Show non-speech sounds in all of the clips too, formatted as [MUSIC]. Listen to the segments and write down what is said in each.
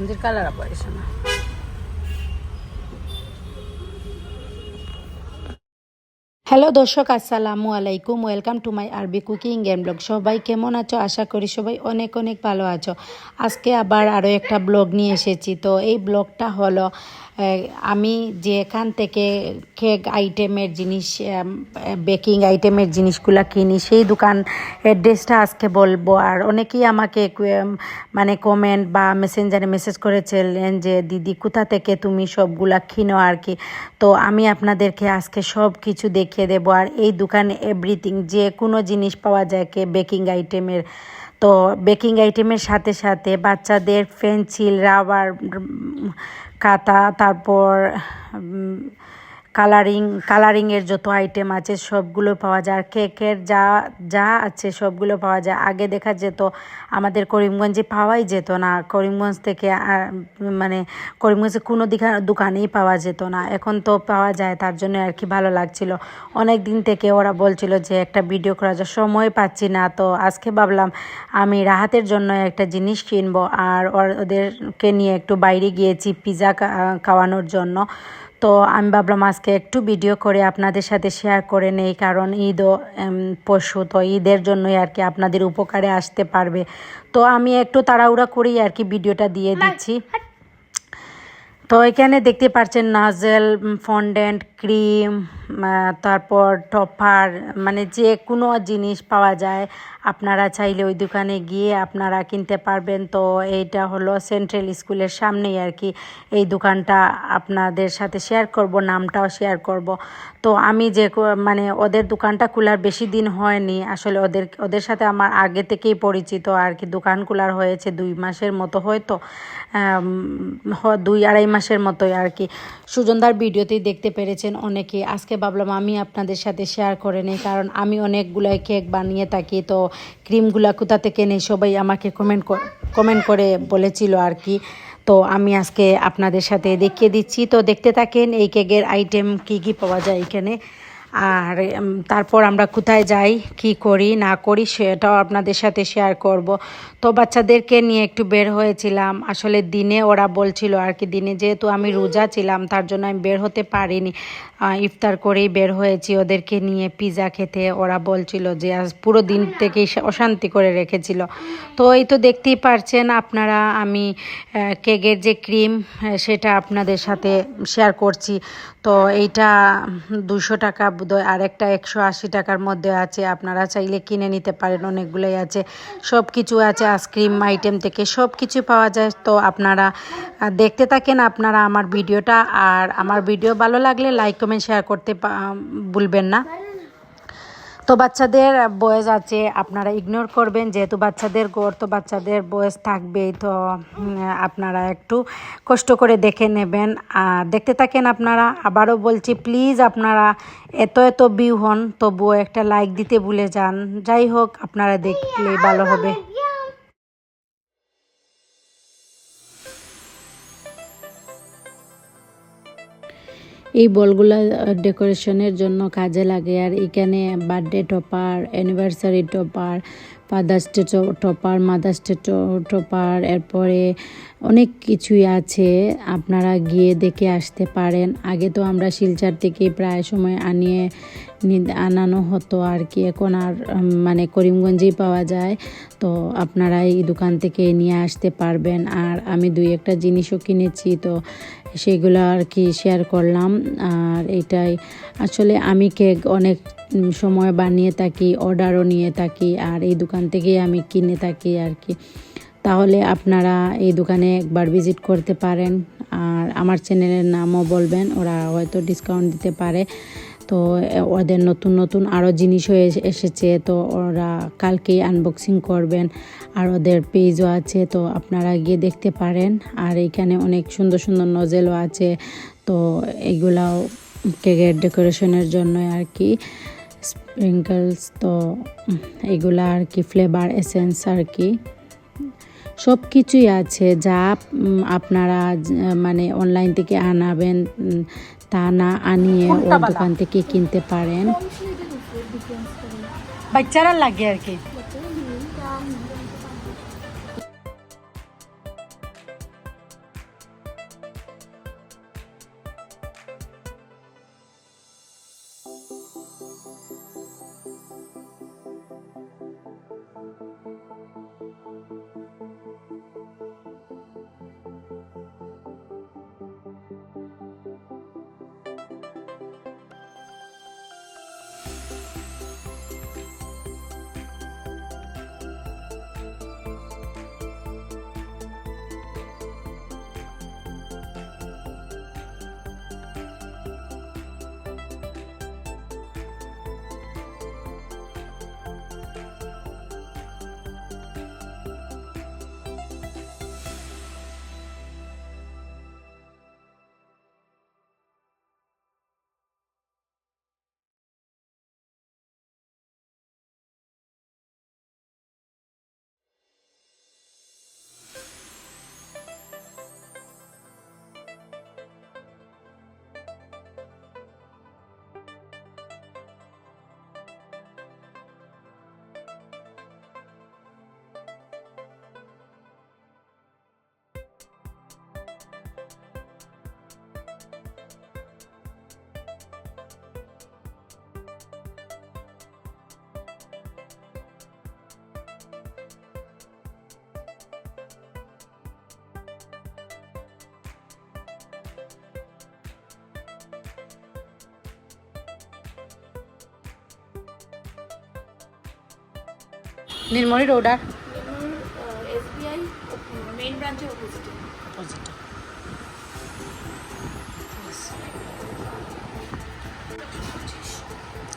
মন্দির colour operation hello দর্শক, আসসালামু আলাইকুম। ওয়েলকাম টু মাই আরবি কুকিং এন্ড ব্লগ সবাই কেমন আছো? আশা করি সবাই অনেক অনেক ভালো আছো। আজকে আবার আরও একটা ব্লগ নিয়ে এসেছি। তো এই ব্লগটা হলো আমি যে এখান থেকে কেক আইটেমের জিনিস বেকিং আইটেমের জিনিসগুলো কিনি, সেই দোকান অ্যাড্রেসটা আজকে বলব। আর অনেকেই আমাকে মানে কমেন্ট বা মেসেঞ্জারে মেসেজ করেছিলেন যে, দিদি, কোথা থেকে তুমি সবগুলা কিনো আর কি? তো আমি আপনাদেরকে আজকে সব কিছু দেখিয়ে দেবো। আর এই দোকানে এভরিথিং যে কোনো জিনিস পাওয়া যায় কে বেকিং আইটেমের। তো বেকিং আইটেমের সাথে সাথে বাচ্চাদের পেন্সিল, রাবার খাতা তারপর কালারিং কালারিংয়ের যত আইটেম আছে সবগুলো পাওয়া যায়। আর কেকের যা যা আছে সবগুলো পাওয়া যায়। আগে দেখা যেত, আমাদের করিমগঞ্জে পাওয়াই যেত না। করিমগঞ্জ থেকে মানে করিমগঞ্জে কোনো দিকা দোকানেই পাওয়া যেত না। এখন তো পাওয়া যায়, তার জন্য আর কি ভালো লাগছিল। অনেক দিন থেকে ওরা বলছিল যে একটা ভিডিও করার জন্য সময় পাচ্ছি না। তো আজকে ভাবলাম, আমি রাহাতের জন্য একটা জিনিস কিনবো। আর ওদেরকে নিয়ে একটু বাইরে গিয়েছি পিৎজা খাওয়ানোর জন্য। তো আমি ভাবলাম আজকে একটু ভিডিও করে আপনাদের সাথে শেয়ার করে নেই কারণ ঈদও পশু তো ঈদের জন্যই আর কি আপনাদের উপকারে আসতে পারবে। তো আমি একটু তাড়াহুড়া করেই আর কি ভিডিওটা দিয়ে দিচ্ছি। তো এখানে দেখতে পাচ্ছেন নাজেল ফন্ডেন্ট ক্রিম তারপর টপার মানে যে কোনো জিনিস পাওয়া যায়। আপনারা চাইলে ওই দোকানে গিয়ে আপনারা কিনতে পারবেন। তো এইটা হলো সেন্ট্রাল স্কুলের সামনেই আর কি। এই দোকানটা আপনাদের সাথে শেয়ার করব, নামটাও শেয়ার করব। তো আমি যে মানে ওদের দোকানটা খোলার বেশি দিন হয়নি। আসলে ওদের ওদের সাথে আমার আগে থেকেই পরিচিত আর কি। দোকান খোলার হয়েছে দুই মাসের মতো হয়তো দুই আড়াই মাসের মতোই আর কি। সুজনদার ভিডিওতেই দেখতে পেরেছেন অনেকে, আজকে ভাবলাম আমি আপনাদের সাথে শেয়ার করে নিই, কারণ আমি অনেকগুলাই কেক বানিয়ে থাকি, তো ক্রিমগুলা কোথা থেকে নেই সবাই আমাকে কমেন্ট কমেন্ট করে বলেছিল আর কি। তো আমি আজকে আপনাদের সাথে দেখিয়ে দিচ্ছি, তো দেখতে থাকেন এই কেকের আইটেম কি কি পাওয়া যায় এখানে। আর তারপর আমরা কোথায় যাই, কি করি, না করি, সেটাও আপনাদের সাথে শেয়ার করব। তো বাচ্চাদেরকে নিয়ে একটু বের হয়েছিলাম। আসলে দিনে ওরা বলছিল আর কি, দিনে যেহেতু আমি রোজা ছিলাম, তার জন্য আমি বের হতে পারিনি। ইফতার করেই বের হয়েছি ওদেরকে নিয়ে পিৎজা খেতে। ওরা বলছিল যে, আজ পুরো দিন থেকেই অশান্তি করে রেখেছিল। তো এই তো দেখতেই পারছেন আপনারা, আমি কেকের যে ক্রিম সেটা আপনাদের সাথে শেয়ার করছি। তো এইটা দুশো টাকা বোধহয় আর একটা একশো আশি টাকার মধ্যে আছে। আপনারা চাইলে কিনে নিতে পারেন, অনেকগুলোই আছে। সব কিছু আছে, আইসক্রিম, আইটেম থেকে সব কিছু পাওয়া যায়। তো আপনারা দেখতে থাকেন আপনারা আমার ভিডিওটা। আর আমার ভিডিও ভালো লাগলে লাইক, কমেন্ট, শেয়ার করতে ভুলবেন না। তো বাচ্চাদের বয়স আছে, আপনারা ইগনোর করবেন, যেহেতু বাচ্চাদের গড় তো বাচ্চাদের বয়স থাকবেই, তো আপনারা একটু কষ্ট করে দেখে নেবেন। আর দেখতে থাকেন আপনারা, আবারও বলছি প্লিজ আপনারা এত এত ভিউ হন, তবুও একটা লাইক দিতে ভুলে যান। যাই হোক, আপনারা দেখলে ভালো হবে। এই বলগুলা ডেকোরেশনের জন্য কাজে লাগে। আর এখানে birthday topper anniversary topper father's day topper mother's day topper, এরপরে অনেক কিছুই আছে, আপনারা গিয়ে দেখে আসতে পারেন। আগে তো আমরা শিলচার থেকে প্রায় সময় আনিয়ে আনানো হতো আর কি, এখন আর মানে করিমগঞ্জেই পাওয়া যায়। তো আপনারা এই দোকান থেকে নিয়ে আসতে পারবেন। আর আমি দুই একটা জিনিসও কিনেছি, তো সেগুলো আর কি শেয়ার করলাম। আর এটাই, আসলে আমি কেক অনেক সময় বানিয়ে থাকি অর্ডারও নিয়ে থাকি আর এই দোকান থেকেই আমি কিনে থাকি আর কি। তাহলে আপনারা এই দোকানে একবার ভিজিট করতে পারেন আর আমার চ্যানেলের নামও বলবেন, ওরা হয়তো ডিসকাউন্ট দিতে পারে। তো ওদের নতুন নতুন আরও জিনিসও এস- এসেছে, তো ওরা কালকেই আনবক্সিং করবেন আর ওদের পেজও আছে, তো আপনারা গিয়ে দেখতে পারেন। আর এখানে অনেক সুন্দর সুন্দর নজেলও আছে, তো এগুলাও কেকের ডেকোরেশনের জন্য আর কি। স্প্রিঙ্কলস তো এগুলো আর কি ফ্লেভার এসেন্স আর কি। সব কিছুই আছে যা আপনারা মানে অনলাইন থেকে আনাবেন তা না আনিয়ে ওর দোকান থেকে কিনতে পারেন। বাচ্চারা লাগে আর কি। নীলমণি রোডার। এসবিআই মেইন ব্রাঞ্চের অপোজিটে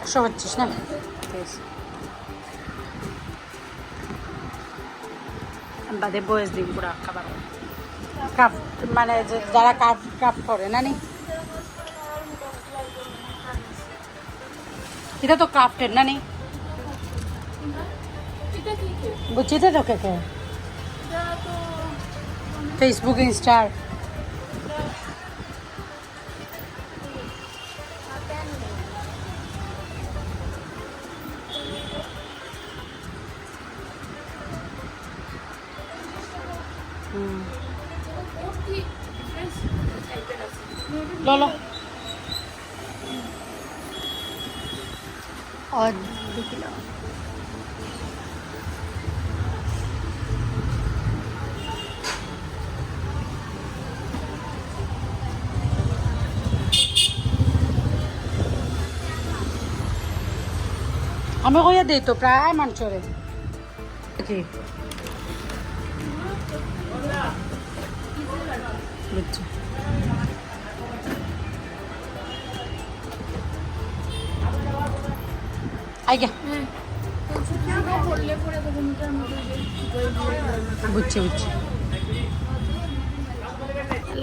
একশো পঁচিশ না? বাদে বয়স দিন পুরা খাবার কাপ মানে যে যারা কাপ কাপ করে না নি? এটা তো ক্রাফটেড না নি? বুঝছি তো কে? কে ফেসবুক ইনস্টার আছে লো। আমি কইয়া দিই তো, প্রায় মাংসরে কি? বুঝছি। বুঝছি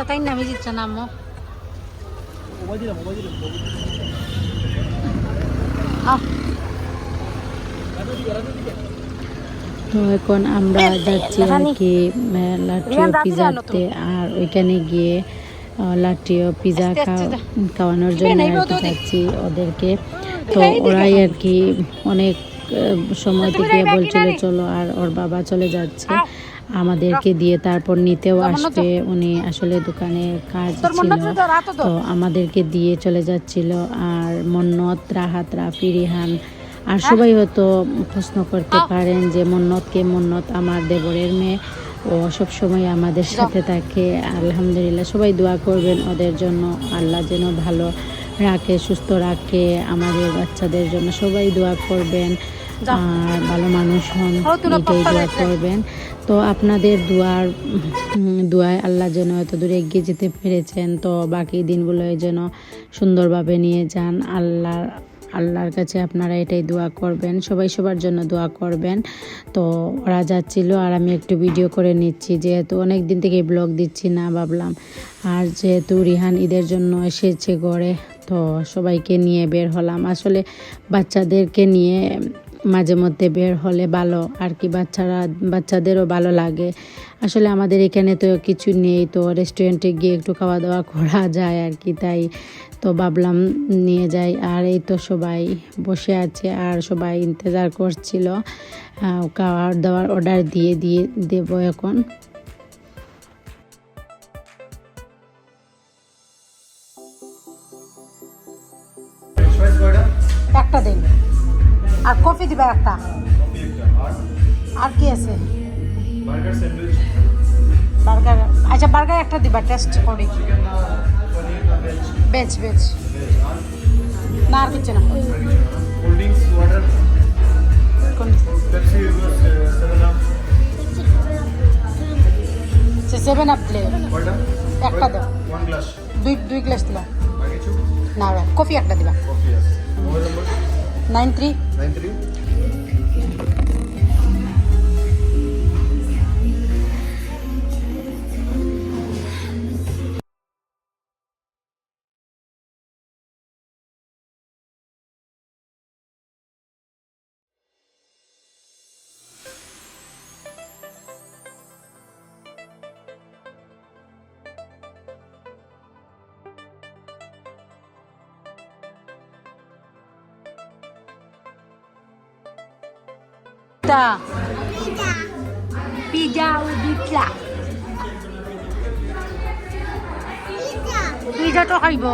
তাই নামই দিচ্ছে না আম্মু। আহ। তো এখন আমরা যাচ্ছি আর কি আহ, লাট্টিও পিজাতে আর ওইখানে গিয়ে আহ, লাট্টিও পিজা খাওয়ানোর জন্য আর কি যাচ্ছি ওদেরকে। তো ওরাই আর কি অনেক সময় থেকে বলছিল চলো আর ওর বাবা চলে যাচ্ছে। আমাদেরকে দিয়ে তারপর নিতেও আসবে। উনি আসলে দোকানে কাজ ছিল। তো আমাদেরকে দিয়ে চলে যাচ্ছিল। আর মন্নত রাহাত রাফি রিহান আর সবাই হয়তো প্রশ্ন করতে পারেন যে মন্নত কে মন্নত? আমার দেবরের মেয়ে। ও সব সময় আমাদের সাথে থাকে। আলহামদুলিল্লাহ সবাই দোয়া করবেন ওদের জন্য। আল্লাহ যেন ভালো রাখে সুস্থ রাখে আমাদের বাচ্চাদের জন্য সবাই দোয়া করবেন। আর ভালো মানুষ হন এটাই দোয়া করবেন। তো আপনাদের দোয়ার দোয়ায় আল্লাহ যেন এত দূরে এগিয়ে যেতে পেরেছেন। তো বাকি দিনগুলোয় যেন সুন্দরভাবে নিয়ে যান। আল্লাহ আল্লাহর কাছে আপনারা এটাই দোয়া করবেন, সবাই সবার জন্য দোয়া করবেন। তো ওরা যাচ্ছিল আর আমি একটু ভিডিও করে নিচ্ছি, যেহেতু অনেক দিন থেকে ব্লগ দিচ্ছি না ভাবলাম। আর যেহেতু রিহান ঈদের জন্য এসেছে ঘরে, তো সবাইকে নিয়ে বের হলাম। আসলে বাচ্চাদেরকে নিয়ে মাঝে মধ্যে বের হলে ভালো আর কি বাচ্চারা বাচ্চাদেরও ভালো লাগে। আসলে আমাদের এখানে তো কিছু নেই তো রেস্টুরেন্টে গিয়ে একটু খাওয়া দাওয়া [LAUGHS] করা যায় আর কি তাই তো ভাবলাম নিয়ে যাই। আর এই তো সবাই বসে আছে আর সবাই ইন্তজার করছিল খাওয়ার দাওয়ার অর্ডার দিয়ে দিয়ে দেবো এখন। একটা দিন আর কফি দিবা একটা। আর কি আছে? বার্গার আচ্ছা বার্গার একটা দিবা টেস্ট করি। ভেজ বেচ বেচ না আর কিছু না। সেভেন আপ সে সেভেন আপ প্লে একটা দাও। দুই দুই গ্লাস দিবা। না কফি একটা দিবা। কফি আছে মোবাইল নম্বর থ্রি তা পিজা ও বিটলা পিজা তো খাইব।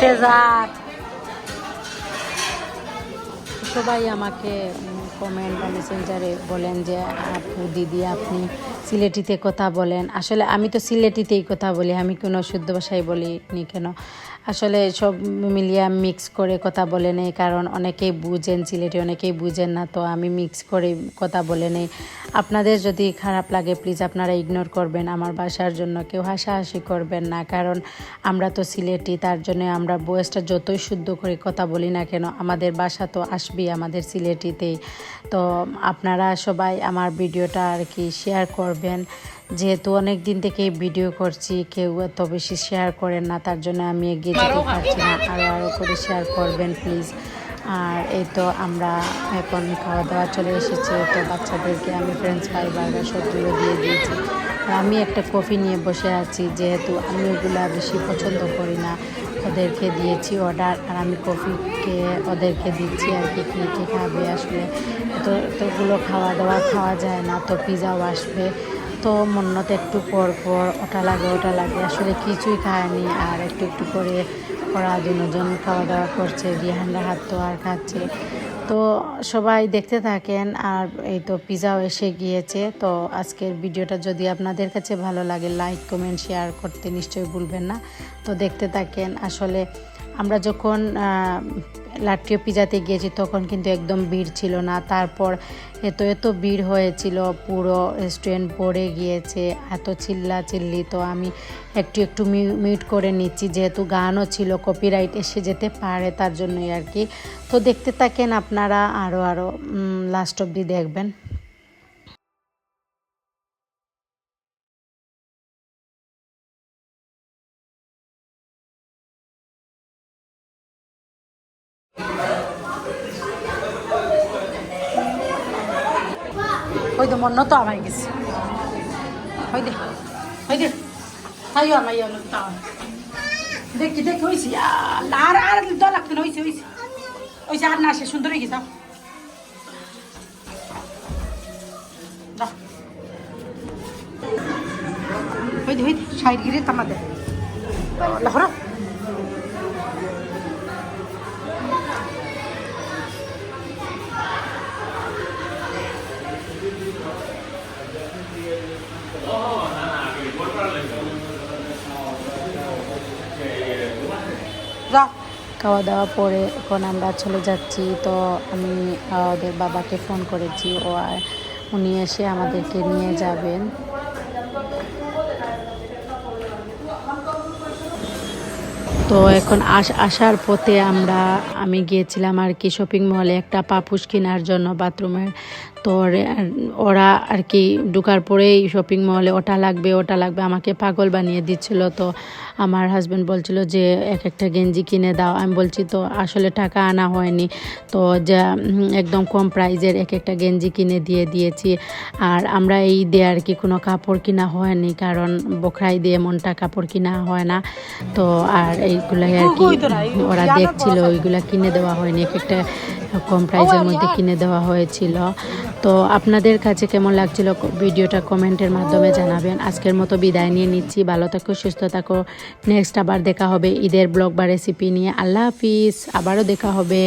তেজাত সবাই আমাকে কমেন্ট বা মেসেঞ্জারে বলেন যে আপু দিদি আপনি সিলেটিতে কথা বলেন। আসলে আমি তো সিলেটিতেই কথা বলি আমি কোনো শুদ্ধ ভাষায় বলিনি কেন? আসলে সব মিলিয়ে মিক্স করে কথা বলে নেই, কারণ অনেকেই বুঝেন সিলেটে অনেকেই বুঝেন না, তো আমি মিক্স করে কথা বলে নেই। আপনাদের যদি খারাপ লাগে প্লিজ আপনারা ইগনোর করবেন আমার বাসার জন্য, কেউ হাসাহাসি করবেন না, কারণ আমরা তো সিলেটি তার জন্য আমরা বয়সটা যতই শুদ্ধ করে কথা বলি না কেন, আমাদের বাসা তো আসবেই আমাদের সিলেটিতেই তো আপনারা সবাই আমার ভিডিওটা আর কি শেয়ার করবেন। যেহেতু অনেক দিন থেকে ভিডিও করছি, কেউ এত বেশি শেয়ার করেন না, তার জন্য আমি এগিয়ে যেতে পারছি না। আরও আরও করে শেয়ার করবেন প্লিজ আর এই তো আমরা এখন খাওয়া দাওয়া চলে এসেছে তো বাচ্চাদেরকে আমি ফ্রেঞ্চ ফ্রাই বার্গার সবগুলো দিয়ে দিয়েছি। আমি একটা কফি নিয়ে বসে আছি, যেহেতু আমি ওগুলো বেশি পছন্দ করি না, ওদেরকে দিয়েছি অর্ডার আর আমি কফিকে ওদেরকে দিচ্ছি আর কি, কী কী খাবে আসলে। তো এতগুলো খাওয়া দাওয়া খাওয়া যায় না, তো পিজাও আসবে। তো মন্নত একটু পর পর ওটা লাগে ওটা লাগে। আসলে কিছুই খায়নি আর একটু একটু করে ওরা দুজন খাওয়া দাওয়া করছে রিহানরা হাত তো আর খাচ্ছে। তো সবাই দেখতে থাকেন আর এই তো পিজাও এসে গিয়েছে। তো আজকের ভিডিওটা যদি আপনাদের কাছে ভালো লাগে, লাইক, কমেন্ট, শেয়ার করতে নিশ্চয়ই ভুলবেন না। তো দেখতে থাকেন, আসলে আমরা যখন লাট্টিও পিজাতে গিয়েছি, তখন কিন্তু একদম ভিড় ছিল না। তারপর এত এত ভিড় হয়েছিল, পুরো রেস্টুরেন্ট ভরে গিয়েছে, এত চিল্লা চিল্লি তো আমি একটু একটু মিউট করে নিচ্ছি, যেহেতু গানও ছিল কপিরাইট এসে যেতে পারে তার জন্যই আর কি। তো দেখতে থাকেন আপনারা আরও আরও লাস্ট অবধি দেখবেন। ওই তো আমায় গেছে। ওই দে ওই দে। তাই আমায় গেল তাও। দেখি দেখি হয়েছি আর আর দল না হয়েছে হয়েছে হয়েছে আর না, সে সুন্দর হয়ে গেছে সাইড গিরে খাওয়া দাওয়া পরে এখন আমরা চলে যাচ্ছি। তো আমি ওদের বাবাকে ফোন করেছি। ও আর উনি এসে আমাদেরকে নিয়ে যাবেন। তো এখন আস, আসার পথে আমরা, আমি গিয়েছিলাম আর কি শপিং মলে একটা পাপুস কেনার জন্য বাথরুমের তো ওরে- ওরা আর কি ঢুকার পরেই শপিং মলে ওটা লাগবে ওটা লাগবে আমাকে পাগল বানিয়ে দিচ্ছিল। তো আমার হাজব্যান্ড বলছিল যে এক একটা গেঞ্জি কিনে দাও। আমি বলছি তো আসলে টাকা আনা হয়নি। তো যা একদম কম প্রাইজের এক একটা গেঞ্জি কিনে দিয়ে দিয়েছি। আর আমরা এই দিয়ে আর কি কোনো কাপড় কিনা হয়নি কারণ বখরাই দিয়ে এমনটা কাপড় কিনা হয় না। তো আর এইগুলাই আর কি ওরা দেখছিল ওইগুলা কিনে দেওয়া হয়নি। এক একটা কম প্রাইজের মধ্যে কিনে দেওয়া হয়েছিল। তো আপনাদের কাছে কেমন লাগছিল ভিডিওটা কমেন্টের মাধ্যমে জানাবেন। আজকের মতো বিদায় নিয়ে নিচ্ছি। ভালো থাকো সুস্থ থাকো। নেক্সট আবার দেখা হবে ঈদের ব্লগ বা রেসিপি নিয়ে। আল্লাহ হাফিজ। আবারও দেখা হবে।